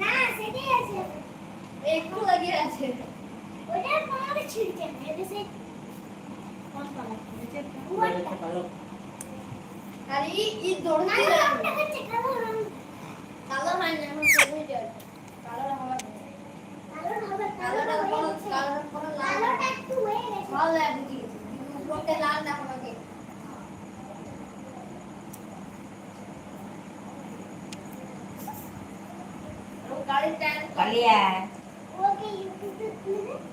না একটু লাগিয়ে আছে। ওটা পাওয়ারে ছিড়ছে না এটা সে কোন পাওয়ার পড়েছে পালক আর এই এই না দৌড়তে না লাগে ওটা হচ্ছে কালো রং কালো হয় না এখন সবুজ যায় কালো হবে কালো হবে কালোটা কালো বড় হয়ে গেছে কালো বড় লাল কালোটা একটু হয়ে গেছে ভালো লাগে বুঝি উপরতে লাল দেখো নাকি ও গাড়ির টায়ার কালিয়া ওকে ইউটিউবে খুলে ও ভিডিও চালাইছিল ভিডিও করতে আরে সেদিন ইউটিউবে খুলে দিতে তো পাখির ভিডিওগুলো এইটা দেখে ওই গেল করে দিয়ে নি কখনো মতো বিদায় দিলে না কপাল না কবার তাও লাগবে না ওই লাল লাল করে বাইরে যেতে হ্যাঁ একদিন ওইটার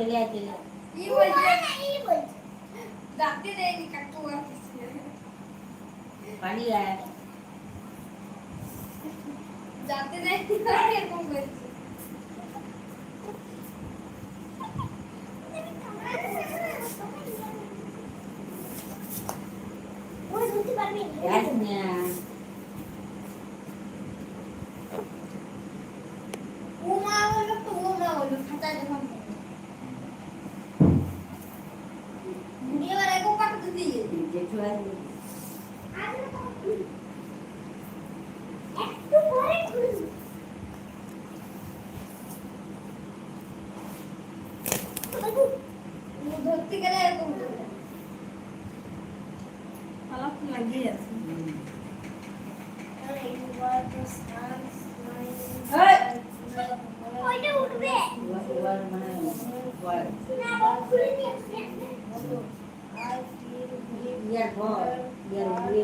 চলে আয়। কি বলছে এই বলছে ডাকতে দেয়নি কাকু আসছে পালিয়া ডাকতে দেয়নি এরকম বলছে ওই ইয়ার পর ইয়ার উপরে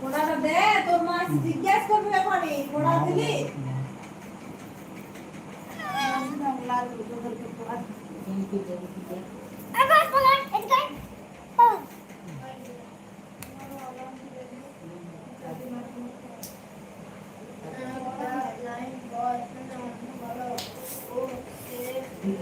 ঘোড়াটা দে তোর মা জিজ্ঞেস করবে এখনই ঘোড়া দিলি কিন্তু যদি আবার পলাট এদিকে পলাট করবে না কি আসবে তো তার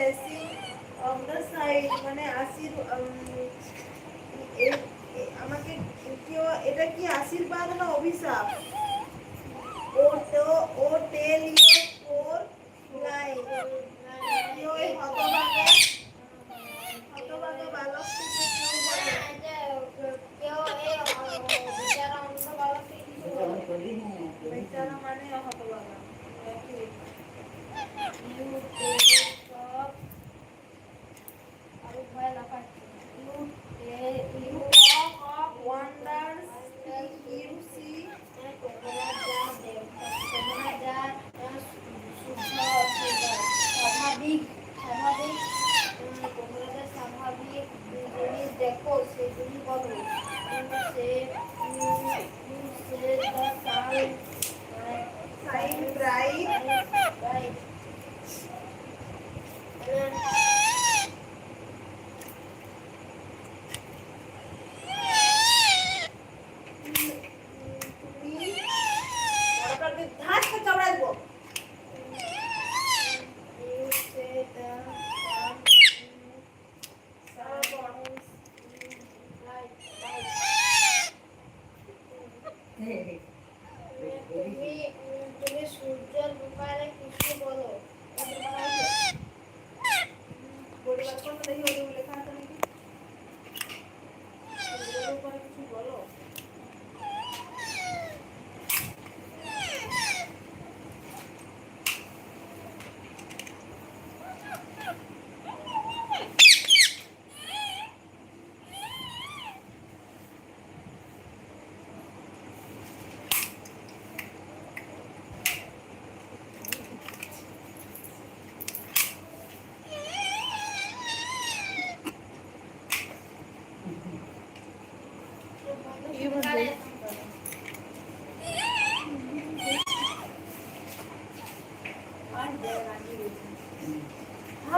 blessing of the child মানে আশীর্বাদ আমাকে কেউ এটা কি আশীর্বাদ না অভিশাপ ও তো ও টেল ইউ ফোর নাই কেউ এই হতভাগে হতভাগে বালককে কেউ বলে কেউ এই বিচারা অন্ধ বালককে কিছু বলে বিচারা মানে হতভাগা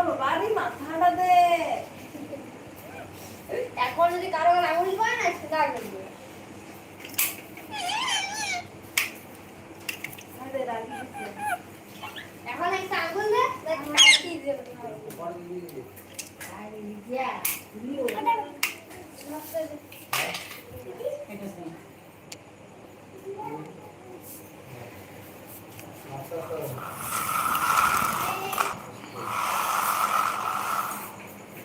বাবারই মাথাটা দে এখন যদি কারও আঙুল পায় না সেটা আঙুল এখন একটা আঙুল দে দেখ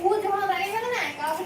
ও যখন বাড়ি গেল না কাউকে